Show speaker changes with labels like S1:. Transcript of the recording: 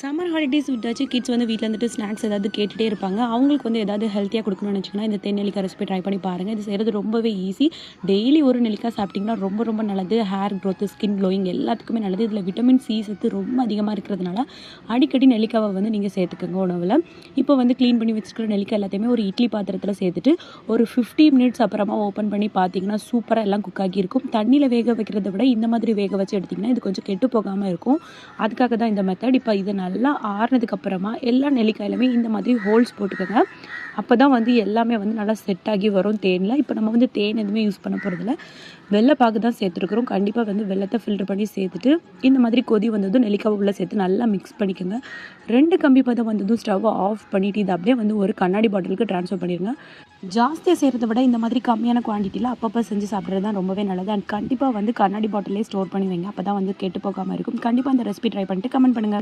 S1: Summer holidays விட்டாச்சு kids வந்து வீட்டில் வந்துட்டு ஸ்நாக்ஸ் ஏதாவது கேட்டுகிட்டே இருப்பாங்க. அவங்களுக்கு வந்து ஏதாவது ஹெல்த்தியாக கொடுக்கணும்னு நினச்சிங்கன்னா இந்த தென் நெல்லிக்காய் ரெசிபி ட்ரை பண்ணி பாருங்கள் இது செய்கிறது ரொம்பவே ஈஸி டெய்லி ஒரு நெல்லிக்காய் சாப்பிட்டிங்கன்னா ரொம்ப ரொம்ப நல்லது. ஹேர் க்ரோத்து ஸ்கின் க்ளோயிங் எல்லாத்துக்குமே நல்லது. இதில் விட்டமின் சி சத்து ரொம்ப அதிகமாக இருக்கிறதுனால அடிக்கடி நெல்லிக்காவை வந்து நீங்கள் சேர்த்துக்கோங்க உணவில். இப்போ வந்து க்ளீன் பண்ணி வச்சுக்கிற நெல்லிக்காய் எல்லாத்தையுமே ஒரு இட்லி பாத்திரத்தில் சேர்த்துட்டு ஒரு ஃபிஃப்டி மினிட்ஸ் அப்புறமா ஓப்பன் பண்ணி பார்த்தீங்கன்னா சூப்பராக எல்லாம் குக் ஆகி இருக்கும் தண்ணியில் வேக வைக்கிறத விட இந்த மாதிரி வேக வச்சு எடுத்திங்கன்னா இது கொஞ்சம் கெட்டு போகாமல் இருக்கும். அதுக்காக தான் இந்த மெத்தட் இப்போ இதனால் நல்லா ஆறுனதுக்கு அப்புறமா எல்லா நெல்லிக்காயிலுமே இந்த மாதிரி ஹோல்ஸ் போட்டுக்கோங்க. அப்போ தான் வந்து எல்லாமே வந்து நல்லா செட் ஆகி வரும் தேனில். இப்போ நம்ம வந்து தேன் எதுவுமே யூஸ் பண்ண போகிறதில்ல வெள்ளைப்பாகு தான் சேர்த்துருக்குறோம். கண்டிப்பாக வந்து வெள்ளத்தை ஃபில்டர் பண்ணி சேர்த்துட்டு இந்த மாதிரி கொதி வந்ததும் நெல்லிக்காய் உள்ளே சேர்த்து நல்லா மிக்ஸ் பண்ணிக்கோங்க. ரெண்டு கம்பி பதம் வந்ததும் ஸ்டவ்வை ஆஃப் பண்ணிவிட்டு இதை அப்படியே வந்து ஒரு கண்ணாடி பாட்டிலுக்கு ட்ரான்ஸ்ஃபர் பண்ணிடுங்க ஜாஸ்தியாக செய்கிறத விட இந்த மாதிரி கம்மியான குவான்டிட்டியில் அப்பப்போ செஞ்சு சாப்பிட்றது தான் ரொம்பவே நல்லது. அண்ட் கண்டிப்பாக வந்து கண்ணாடி பாட்டிலே ஸ்டோர் பண்ணி வைங்க. அப்போ தான் வந்து கெட்டு போகாமல் இருக்கும். கண்டிப்பாக அந்த ரெசிபி ட்ரை பண்ணிட்டு கமெண்ட் பண்ணுங்க.